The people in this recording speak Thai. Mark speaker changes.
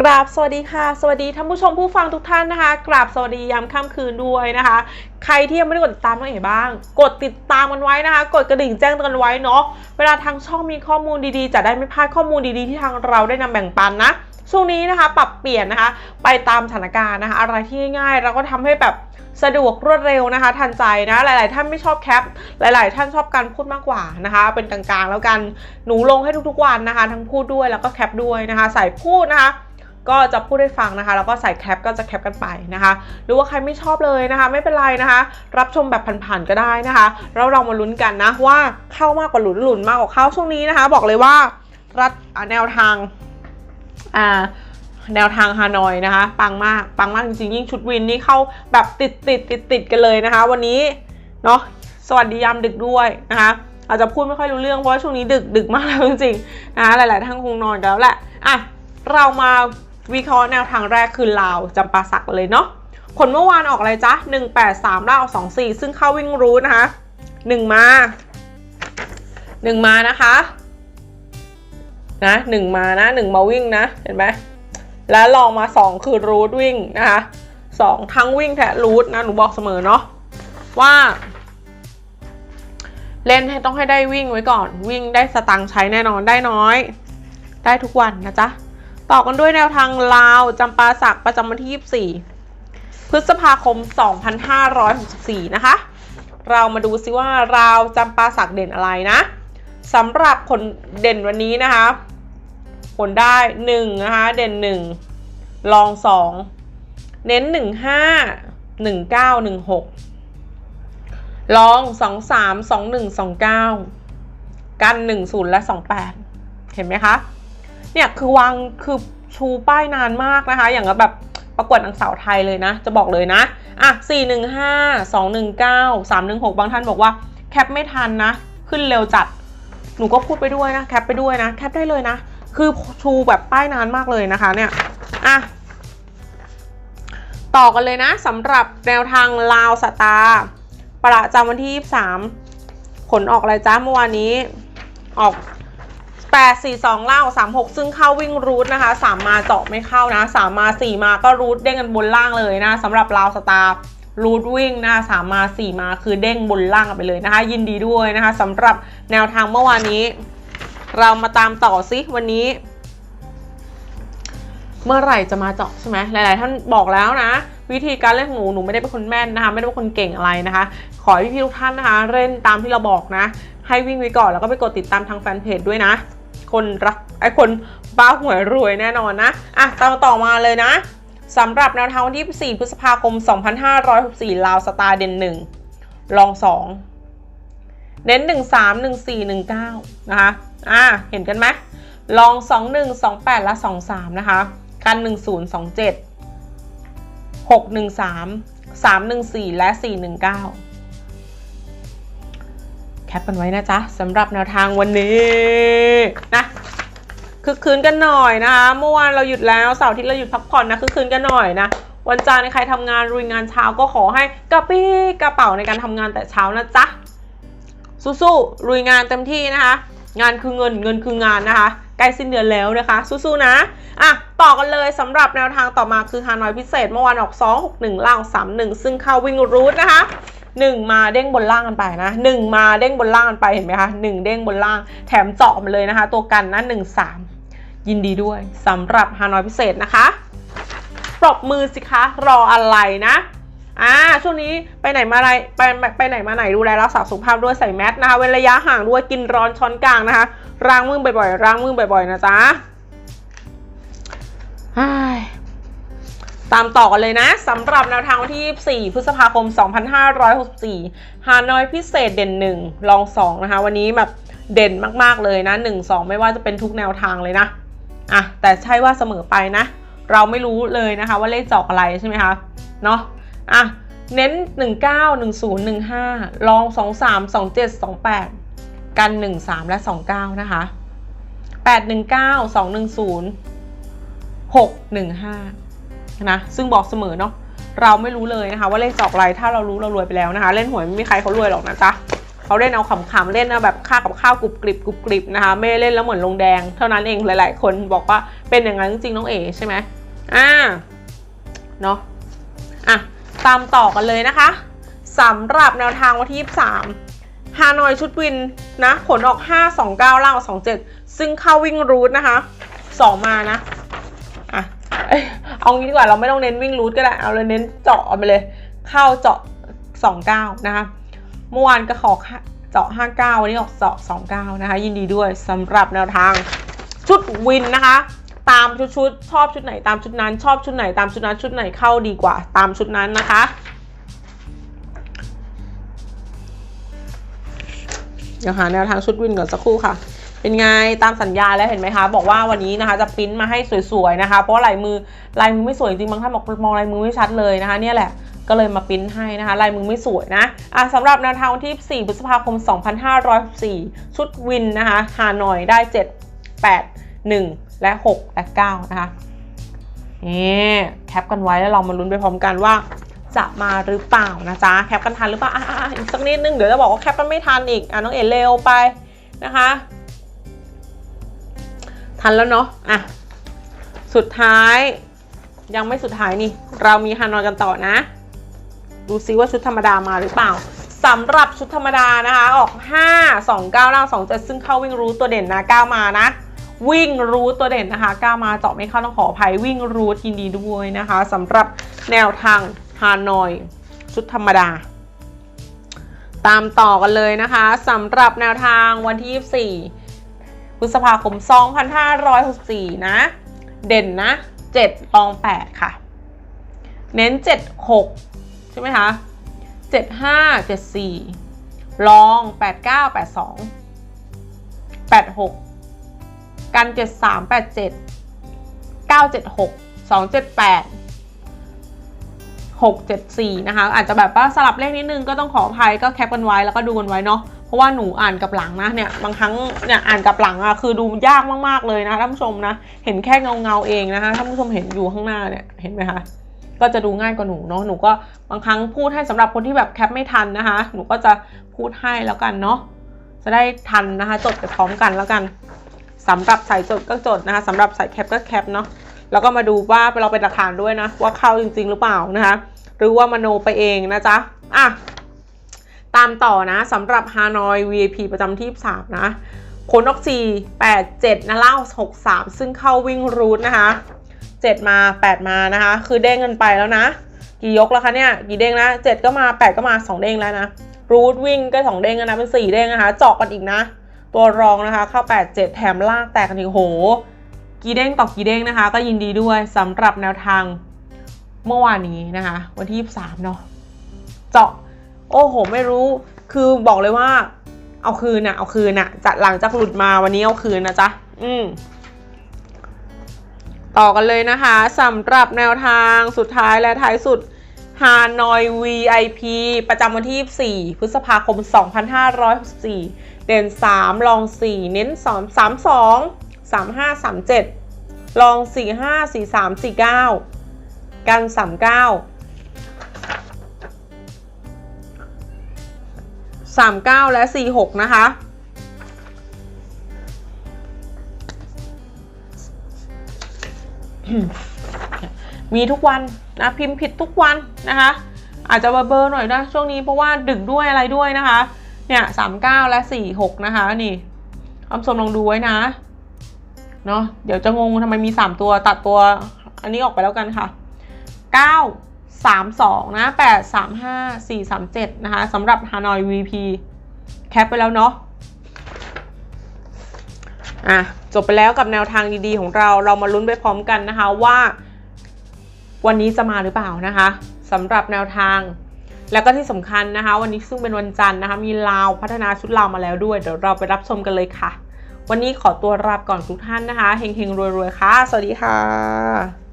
Speaker 1: กราบสวัสดีค่ะ สวัสดีท่านผู้ชมผู้ฟังทุกท่านนะคะ กราบสวัสดียามค่ำคืนด้วยนะคะ ใครที่ยังไม่ได้กดติดตามน้องเอ๋บ้าง กดติดตามกันไว้นะคะ กดกระดิ่งแจ้งเตือนไว้เนาะเวลาทางช่องมีข้อมูลดีๆ จะได้ไม่พลาดข้อมูลดีๆที่ทางเราได้นำแบ่งปันนะช่วงนี้นะคะปรับเปลี่ยนนะคะ ไปตามสถานการณ์นะคะ อะไรที่ง่ายๆเราก็ทำให้แบบสะดวกรวดเร็วนะคะ ทันใจนะ หลาย ๆ ท่านไม่ชอบแคป หลาย ๆ ท่านชอบการพูดมากกว่านะคะ เป็นกลางๆ แล้วกันหนูลงให้ทุกๆวันนะคะ ทั้งพูดด้วยแล้วก็แคปด้วยนะคะใส่พูดนะคะ ก็จะพูดให้ฟังนะคะ แล้วก็ใส่แคปก็จะแคปกันไปนะคะ หรือว่าใครไม่ชอบเลยนะคะ ไม่เป็นไรนะคะ รับชมแบบผ่านๆก็ได้นะคะ แล้วเรามาลุ้นกันนะว่าเข้ามากกว่าหลุนหลุนมากกว่าเข้าช่วงนี้นะคะ บอกเลยว่ารัฐแนวทางอ่าแนวทางฮานอยนะคะ ปังมาก ปังมากจริงๆยิ่งชุดวินนี่เข้าแบบติดติดติดติดกันเลยนะคะ วันนี้เนาะสวัสดียามดึกด้วยนะคะอาจจะพูดไม่ค่อยรู้เรื่องเพราะว่าช่วงนี้ดึกดึกมากแล้วจริงๆนะคะหลายๆท่านคงนอนกันแล้วแหละอะเรามา วิเคราะห์แนวทางแรกคือลาวจำปาสักเลยเนาะผลเมื่อวานออกอะไรจ๊ะ 183ลาออก24 ซึ่งเข้าวิ่งรูทนะคะ 1 มา 1 มานะคะนะ1มานะ1มาวิ่งนะเห็นไหมแล้วลองมา 2 คือรูทวิ่งนะคะ2ทั้งวิ่งแทะรูทนะหนูบอกเสมอเนาะว่า เล่นให้ต้องให้ได้วิ่งไว้ก่อน วิ่งได้สตังค์ใช้แน่นอนได้น้อย ได้ทุกวันนะจ๊ะ ต่อกันด้วยแนวทางลาวจำปาสักประจำวันที่ 24 พฤษภาคม 2564 นะคะ เรามาดูซิว่าราวจำปาสักเด่นอะไรนะสำหรับผลเด่นวันนี้นะคะ ผลได้ 1 นะคะ เด่น 1 ลอง 2 เน้น 15 19 16 ลอง 23 21 29 กัน 10 และ 28 เห็นไหมคะ เนี่ยคือวางคือชูป้ายนานมากนะคะ อย่างแบบประกวดนางสาวไทยเลยนะ จะบอกเลยนะ อะ 415 219 316 บางท่านบอกว่าแคปไม่ทันนะ ขึ้นเร็วจัด หนูก็พูดไปด้วยนะแคปไปด้วยนะ แคปได้เลยนะ คือชูแบบป้ายนานมากเลยนะคะเนี่ย อะ ต่อกันเลยนะสำหรับแนวทางลาวสตาร์ประจำวันที่ 23 ผลออกอะไรจ้าเมื่อวานนี้ ออก 8 4 2เล่า36 ซึ่งเข้าวิ่งรูทนะคะ 3 มาเจาะไม่เข้านะ 3 มา 4 มาก็รูทเด้งกันบนล่างเลยนะสำหรับลาวสตาร์รูทวิ่งนะ3มา4มาคือเด้งบนล่างไปเลยนะคะ ยินดีด้วยนะคะสำหรับแนวทางเมื่อวานนี้ เรามาตามต่อซิวันนี้ เมื่อไหร่จะมาเจาะใช่ไหมหลายๆ ท่านบอกแล้วนะ วิธีการเล่นของหนูหนูไม่ได้เป็นคนแม่นนะคะ ไม่ได้เป็นคนเก่งอะไรนะคะ ขอให้พี่ๆทุกท่านนะคะ เล่นตามที่เราบอกนะ ให้วิ่งไว้ก่อนแล้วก็ไปกดติดตามทางแฟนเพจด้วยนะ คนรักไอ้คนบ้าหวยรวยแน่นอนนะอะตามต่อมาเลยนะสำหรับแนวทางวันที่ 4 พฤษภาคม 2564 ลาวสตาร์เด่น 1 ลอง 2 เน้น 1 3 1 4 1 9 นะคะ อะเห็นกันไหมลอง 2 1 2 8 และ 2 3 นะคะ กัน 1 0 2 7 6 1 3 3 1 4 และ 4 1 9 ปกันไว้นะจ๊ะสำหรับแนวทางวันนี้นะคือคืนกันหน่อยนะคะเมื่อวานเราหยุดแล้วเสาร์ที่เราหยุดพักผ่อนนะคือคืนกันหน่อยนะวันจันทร์ใครทำงานรุยงานเช้าก็ขอให้กระปี้กระเป๋าในการทำงานแต่เช้านะจ๊ะสู้ๆรุยงานเต็มที่นะคะ งานคือเงินเงินคืองานนะคะใกล้สิ้นเดือนแล้วนะคะ สู้ๆนะอะต่อกันเลยสำหรับแนวทางต่อมาคือฮานอยพิเศษเมื่อวานออก 2 6 1ล่าง31 ซึ่งเข้าวิ่งรูทนะคะ 1 มาเด้งบนล่างกันไปนะ 1 มาเด้งบนล่างกันไปเห็นไหมคะ1เด้งบนล่างแถมเจาะมาเลยนะคะ ตัวกันนะ1 3 ยินดีด้วยสำหรับฮานอยพิเศษนะคะ ปรบมือสิคะรออะไรนะอ่าช่วงนี้ไปไหนมาไหนไปไปไปไหนมาไหนดูแลรักษาสุขภาพด้วยใส่แมสนะคะเว้นระยะห่างด้วยกินร้อนช้อนกลางนะคะล้างมือบ่อยๆล้างมือบ่อยๆนะจ๊ะอ้าย ตามต่อกันเลยนะสำหรับแนวทางวันที่ 24 พฤษภาคม 2564 ฮานอยพิเศษเด่น 1 ลอง 2 นะคะ วันนี้แบบเด่นมากๆเลยนะ 1 2 ไม่ว่าจะเป็นทุกแนวทางเลยนะอะแต่ใช่ว่าเสมอไปนะ เราไม่รู้เลยนะคะว่าเลขจอกอะไรใช่ไหมคะเนาะอะเน้น 19 10 15 ลอง 23 27 28 กัน 13 และ 29 นะคะ 819 210 615 นะซึ่งบอกเสมอเนาะเราไม่รู้เลยนะคะ ว่าเลขจอกอะไรถ้าเรารู้เรารวยไปแล้วนะคะ เล่นหวยไม่มีใครเขารวยหรอกนะจ๊ะเขาเล่นเอาขำๆเล่นเอาแบบค่ากับข้าวกรุบกริบกรุบกริบนะคะ ไม่เล่นแล้วเหมือนลงแดง เท่านั้นเองหลาย ๆ คนบอกว่าเป็นอย่างนั้นจริงๆน้องเอ๋ใช่ไหมอ่าเนาะอะตามต่อกันเลยนะคะสำหรับแนวทางวันที่ 23 ฮานอยชุดวินนะ ผลออก 5 2 9ล่างออก27 ซึ่งเข้าวิ่งรูทนะคะ 2 มานะ เอางี้ดีกว่าเราไม่ต้องเน้นวิ่งรูทก็ได้ เอาเลยเน้นเจาะเอาไปเลย เข้าเจาะ29นะคะ เมื่อวานก็ขอเจาะ59วันนี้ออกเจาะ29นะคะ ยินดีด้วยสำหรับแนวทางชุดวินนะคะ ตามชุดชุดชอบชุดไหนตามชุดนั้น ชอบชุดไหนตามชุดนั้นชุดไหนเข้าดีกว่า ตามชุดนั้นนะคะเดี๋ยวหาแนวทางชุดวินก่อนสักครู่ค่ะ เป็นไงตามสัญญาแล้วเห็นไหมคะ บอกว่าวันนี้นะคะจะปริ้นมาให้สวยๆนะคะ เพราะลายมือลายมือไม่สวยจริงบางท่านบอกมองลายมือไม่ชัดเลยนะคะ เนี่ยแหละก็เลยมาปริ้นให้นะคะลายมือไม่สวยนะอะสำหรับแนวทางวันที่ 4 พฤษภาคม 2564 ชุดวินนะคะฮานอยได้ 7 8 1 และ 6 และ 9 นะคะนี่แคปกันไว้แล้วเรามาลุ้นไปพร้อมกันว่าจะมาหรือเปล่านะจ๊ะแคปกันทันหรือเปล่าอะอะอะอีกสักนิดนึงเดี๋ยวจะบอกว่าแคปกันไม่ทันอีกอะน้องเอ๋เร็วไปนะคะ ทันแล้วเนาะอะสุดท้ายยังไม่สุดท้ายนี่ เรามีฮานอยกันต่อนะ ดูซิว่าชุดธรรมดามาหรือเปล่าสำหรับชุดธรรมดานะคะ ออก 5 2 9ล่าง2 7ซึ่งเข้าวิ่งรูทตัวเด่นนะ 9 มานะ วิ่งรูทตัวเด่นนะคะ 9 มาเจาะไม่เข้าต้องขออภัยวิ่งรูทยินดีด้วยนะคะสำหรับแนวทางฮานอย ชุดธรรมดา ตามต่อกันเลยนะคะสำหรับแนวทางวันที่ 24 พฤษภาคม 2564 นะ เด่นนะ 7 รอง 8 ค่ะ เน้น 7 6 ใช่ไหมคะ 75 74 รอง 89 82 86 กัน 73 87 976 278 674 นะคะ อาจจะแบบว่าสลับเลขนิดนึงก็ต้องขออภัยก็แคปกันไว้แล้วก็ดูกันไว้เนาะ ราะว่าหนูอ่านกับหลังนะเนี่ยบางครั้งเนี่ยอ่านกับหลังอะคือดูยากมากๆเลยนะท่านผู้ชมนะเห็นแค่เงาเงาเองนะคะท่านผู้ชมเห็นอยู่ข้างหน้าเนี่ยเห็นไหมคะก็จะดูง่ายกว่าหนูเนาะหนูก็บางครั้งพูดให้สำหรับคนที่แบบแคปไม่ทันนะคะ หนูก็จะพูดให้แล้วกันเนาะจะได้ทันนะคะ จดไปพร้อมกันแล้วกันสำหรับใส่จดก็จดนะคะสำหรับใส่แคปก็แคปเนาะแล้วก็มาดูว่าเราเป็นหลักฐานด้วยนะว่าเข้าจริง ๆ หรือเปล่านะคะ หรือว่ามโนไปเองนะจ๊ะอะ ตามต่อนะสำหรับฮานอย VIP ประจำที่3นะผลออก 4 8 7นะเล่า6 3 ซึ่งเข้าวิ่งรูทนะคะ 7 มา 8 มานะคะ คือเด้งกันไปแล้วนะ กี่ยกแล้วคะเนี่ย กี่เด้งนะ 7 ก็มา 8 ก็มา 2 เด้งแล้วนะ รูทวิ่งก็ 2 เด้งนะเป็น 4 เด้งนะคะ เจาะกันอีกนะ ตัวรองนะคะ เข้า 8 7 แถมลากแตกกันอีกโห กี่เด้งต่อกี่เด้งนะคะ ก็ยินดีด้วยสำหรับแนวทางเมื่อวานนี้นะคะ วันที่ 23 เนาะ เจาะ โอ้โห ไม่รู้ คือบอกเลยว่า เอาคืนนะเอาคืนนะจะหลังจากหลุดมาวันนี้เอาคืนนะจ๊ะ อืมต่อกันเลยนะคะสำหรับแนวทางสุดท้ายและท้ายสุดฮานอย VIP ประจำวันที่ 4 พฤษภาคม 2564 เด่น 3 ลอง 4 เน้น 2 3 2 3 5 3 7 ลอง 4 5 4 3 4 9 กัน 39 39 และ 46 นะคะ มีทุกวันนะพิมพ์ผิดทุกวันนะคะ อาจจะเบอร์ๆหน่อยนะช่วงนี้เพราะว่าดึกด้วยอะไรด้วยนะคะ เนี่ย 39 และ 46 นะคะ นี่คำสมลองดูไว้นะเนาะเดี๋ยวจะงงทำไมมี 3 ตัวตัดตัวอันนี้ออกไปแล้วกันค่ะ 9 3 2 นะ 8 3 5 4 3 7 นะคะสำหรับ Hanoi VP แคปไปแล้วเนาะอะจบไปแล้วกับแนวทางดีๆของเราเรามาลุ้นไปพร้อมกันนะคะว่าวันนี้จะมาหรือเปล่านะคะสำหรับแนวทาง แล้วก็ที่สำคัญนะคะ วันนี้ซึ่งเป็นวันจันทร์นะคะ มีลาวพัฒนาชุดลาวมาแล้วด้วย เดี๋ยวเราไปรับชมกันเลยค่ะ วันนี้ขอตัวลาไปก่อนทุกท่านนะคะเฮงๆรวยๆค่ะ สวัสดีค่ะ